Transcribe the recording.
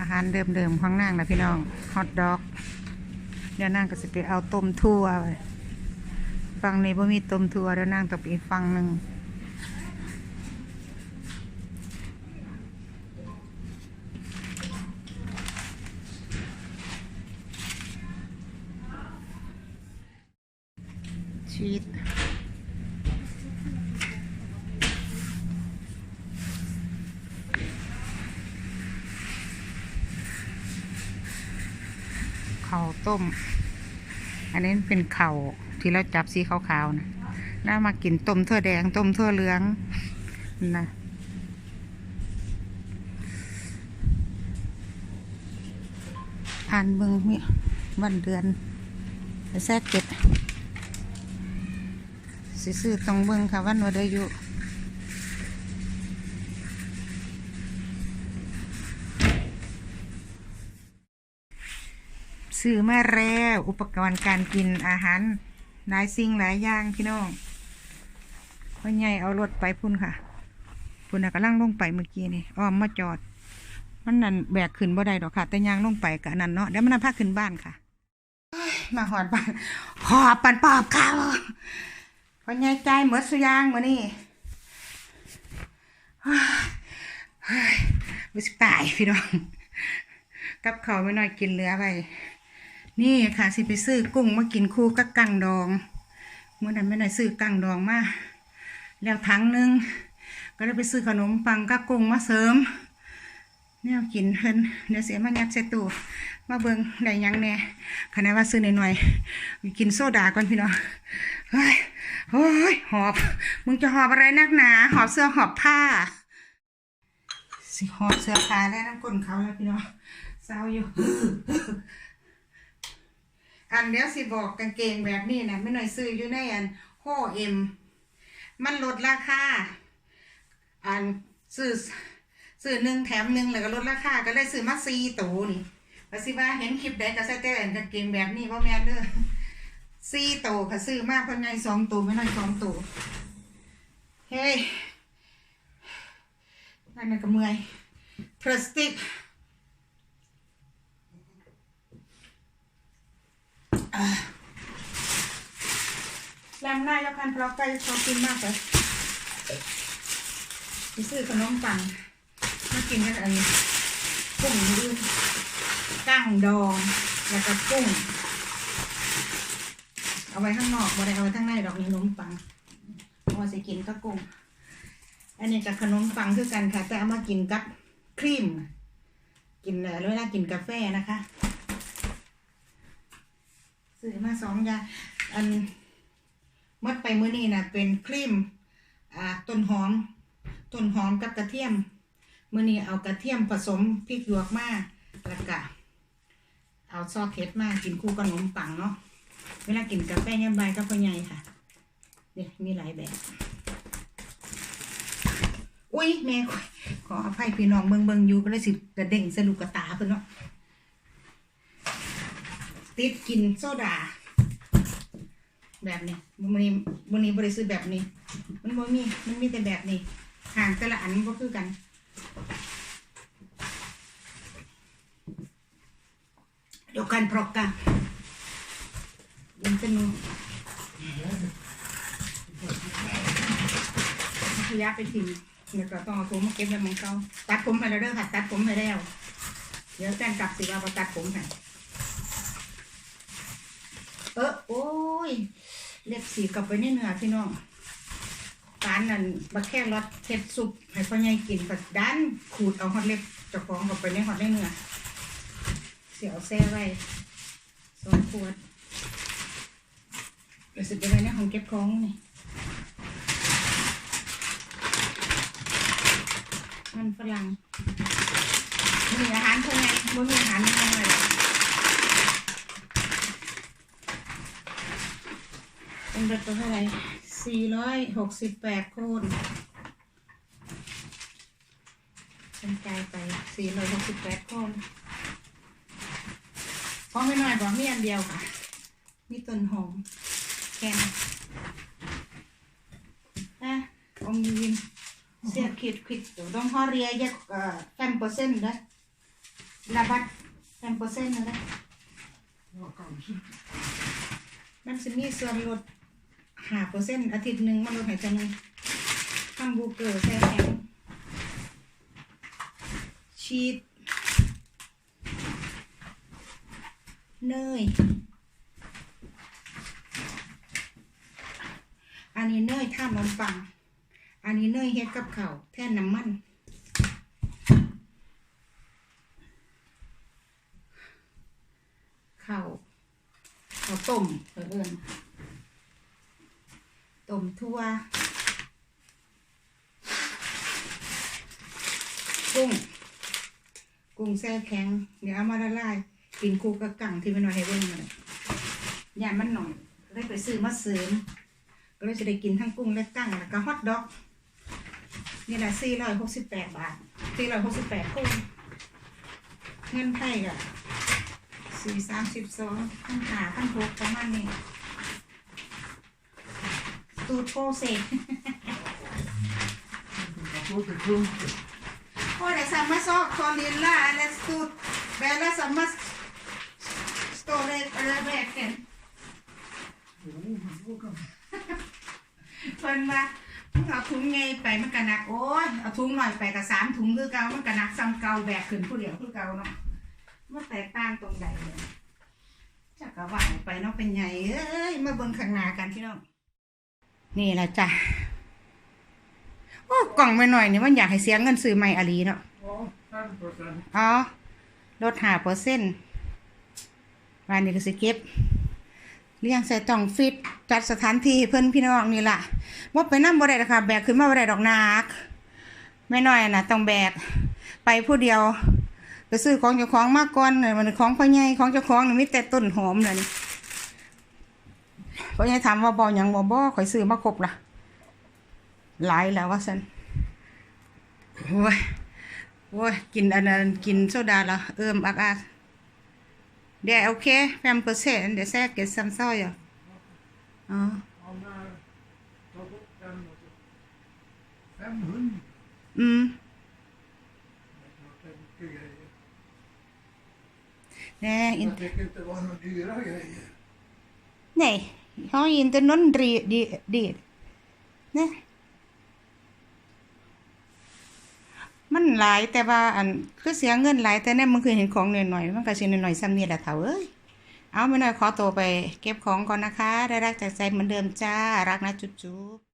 อาหารเดิมๆของนางนะพี่น้องฮอทดอกเดี๋ยวนางก็จะไปเอาต้มทั่วไปฝั่งนี้บ่มีต้มทั่วเดี๋ยวนางต้องไปอีกฟังหนึ่งชีส ข้าวต้ม อันนี้เป็นเข่าวที่เราจับสีขาวๆนะแล้วมากินต้มทั่วแดงต้มทั่วเหลืองนะอ่านเบิ่งมีวันเดือนแทรกเก็ดซื้อตรงเบิ่งค่ะวันวันอายุ ซื้อมาแล้วอุปกรณ์การกินอาหารหลายสิ่งหลายอย่างพี่น้องพ่อใหญ่เอารถไปพุ่นค่ะ พุ่นนะกำลังลงไปเมื่อกี้นี่อ้อมมาจอด มันนั่นแบกขึ้นบ่ได้ดอกค่ะ แต่ยางลงไปกะนั่นเนาะเดี๋ยวมันนำพาขึ้นบ้านค่ะมาหอดบ้านหอบปันปอบข้าวพ่อใหญ่ใจเหมือนสุยางมือนี้เฮ้ยเฮ้ยวิสตายพี่น้องกับเขาไม่น้อยกินเหลือไป นี่ค่ะสิไปซื้อกุ้งมากินคู่กับกั้งดองเมื่อนั้นไม่ได้ซื้อกั้งดองมาแล้วถังนึงก็ได้ไปซื้อขนมปังกับกุ้งมาเสริมแนวกินเพิ่นเดี๋ยวเสียมายัดใส่ตู้มาเบิงได้ยังแน่ขณะว่าซื้อหน่อยๆกินโซดาก่อนพี่น้องเฮ้ยโอ้ยหอบ มึงจะหอบอะไรนักหนา หอบเสื้อหอบผ้า สิหอบเสื้อผ้าแล้วน้ำก้นเขาแล้วพี่น้องเศร้าอยู่ อันเดี๋ยวสิบอกกางเกงแบบนี้นะไม่หน่อยซื้ออยู่ในอันโฮเอ็มมันลดราคาอันซื้อซื้อหนึ่งแถมหนึ่งแล้วก็ลดราคาก็เลยซื้อมาสี่ตัวนี่ก็สิว่าเห็นคลิปใดก็ใส่แต่อันกางเกงแบบนี้ว่าแม่นเด้อสี่ตัวค่ะซื้อมากเพิ่นไงสองตัวไม่น้อยสองตัวเฮ้ยนั่นก็เมื่อยพลาสติก แรมหน้ายกคันเพราะไก่ชอบกินมากเลยไปซื้อขนมปังมากินกันอันนี้กุ้งดื้อกั้งดอง แล้วก็กุ้ง เอาไว้ข้างนอกบ่ได้เอาไว้ข้างในดอกนี้ขนมปังพอสิกินก็กุ้ง อันนี้กับขนมปังคือกันค่ะ แต่เอามากินกับครีม กินเวลากินกาแฟนะคะ ซื้อมาสองอย่างอันมดไปมื้อนี้นะเป็นครีมอ่าต้นหอมต้นหอมกับกระเทียมมื้อนี้เอากระเทียมผสมพริกหยวกมาแล้วก็เอาซอสเผ็ดมากินคู่กับขนมปังเนาะเวลากินกาแฟยามบ่ายก็พ่อใหญ่ค่ะเนี่ยมีหลายแบบ อุ้ยแม่ขออภัยพี่น้องเบิงเบิงอยู่ก็เลยสิกระเด้งสลุกกระตาเพิ่นเนาะ ติดกินโซดา แบบนี้มันนี้มันนี้บริสุทธิ์แบบนี้ มันบ่มีมันมีแต่แบบนี้ห่างแต่ละอันมันก็คือกันเดียวกันพรอกกันยังจะนูขยะไปทิ้งเดี๋ยวก็ต้องเอาผมมาเก็บไว้เหมือนเขาตัดผมไปแล้วเด้อค่ะ ตัดผมไปแล้ว เดี๋ยวแฟนกลับสิว่าบ่ตัดผมค่ะ เออโอ้ย เล็บสีกลับไปในเนื้อพี่น้องปานนั่นบักแค่รสเท็ดซุปให้พ่อใหญ่กินก็ดันขูดเอาฮอตเล็บเจ้าของกลับไปในฮอตในเนื้อเสียวแซ่ไว้สองขวดเดี๋ยวสิไปไว้ในห้องเก็บของนี่มันฝรั่งมีอาหารพ่อใหญ่บ่มีอาหารไม่เลย เป็นเบ็ดตัวเท่าไหร่สี่ร้อยหกสิบแปดโคนฉันจ่ายไปสี่ร้อยหกสิบแปดโคนพอไม่น้อยบอกมีอันเดียวค่ะ มีต้นหอมแค่นั้นนะองยืนเสียคิดคิดตัวต้องห่อเรียยักเอ่อแฟมเปอร์เซ็นต์นะระบัดแปมเปอร์เซ็นต์นั่นแหละมันจะมีส่วนลด หาเปอร์เซ็นต์อาทิตย์หนึ่งมันลดให้จังหนึงทำบูเกอร์แช่แข็งชีสเนย อันนี้เนยท่านนมปัง อันนี้เนยเฮ็ดกับข้าวแท่นน้ำมันข้าวข้าวต้มเออเอิญ ต้มทั่วกุ้ง กุ้งแช่แข็ง เดี๋ยวเอามาละลาย กินคู่กับกังที่มันเอาให้เบิ่งมาเลยย่ามันหน่อยเลยไปซื้อมาเสริม ก็เลยจะได้กินทั้งกุ้งและกั้งแล้วก็ฮอทดอก นี่แหละสี่ร้อยหกสิบแปดบาทสี่ร้อยหกสิบแปดกุ้งเงินไทยก็สี่สามสิบสองพันหาพันหกประมาณนี้ ตูดโปเซ Grote klompen. โอ้เดี๋ยวสามารถซอกคอลินล่าและตูดแบลสามารถสโตเรจอะไรแบบกัน Jo, men då kan เพิ่นว่ามึงเอาถุงไงไปมันก็หนักโอ้ยเอาถุงหน่อยไปกับสามถุงคือเก่ามันก็หนักซ้ำเก่าแบกขึ้นผู้เดียวคือเก่าเนาะมันแตกต่างตรงใดเลยจักกะว่าไปเนาะเป็นไงเอ้ยมาเบิ่งข้างหน้ากันพี่น้อง นี่แหละจ้ะโอ้กล่องไปหน่อยนี่มันอยากให้เสียเงินซื้อใหม่อาลีเนาะ Ja, 5 procent. อ๋อลดห้าเปอร์เซ็นต์วันนี้ก็สิเก็บเลี้ยงใส่จ่องฟิตจัดสถานที่ให้เพิ่นพี่น้องนี่ล่ะว่าไปนั่บ่ได้ดอกค่ะแบกขึ้นมาบ่ได้ดอกนักไม่น้อยน่ะต้องแบกไปผู้เดียวไปซื้อของเจ้าของมาก่อนน่ะมันของพ่อใหญ่ของเจ้าของนี่มีแต่ต้นหอมน่ะนี่ พ่อใหญ่ถามว่าบ่หยังบ่บ่ข่อยซื้อมาครบล่ะหลายแล้วว่าซั่นโอ้ยโอ้ยกินอันนั้นกินโซดาละเอิ่มอักอักเดี๋ยวโอเคแฟมเปอร์เซ็นต์เดี๋ยวแทรกเก็บซ้ำซ้อยอะอ๋อ Han eh, tar bort den och så. 500. อืม Det är klart det är mycket grejer. แน่อิน Jag tycker inte det var några dyra grejer. ไเขาอินเตอร์นนดีดีดีเนี่ยมันหลายแต่ว่าอันคือเสียเงินหลายแต่เนี่ยมันคือเห็นของหน่อยๆมันก็สิหน่อยๆซ้ำนี่แหละเถาเอ้ยเอาไม่หน่อยขอตัวไปเก็บของก่อนนะคะ ได้รักจากใจเหมือนเดิมจ้ารักนะจุ๊บ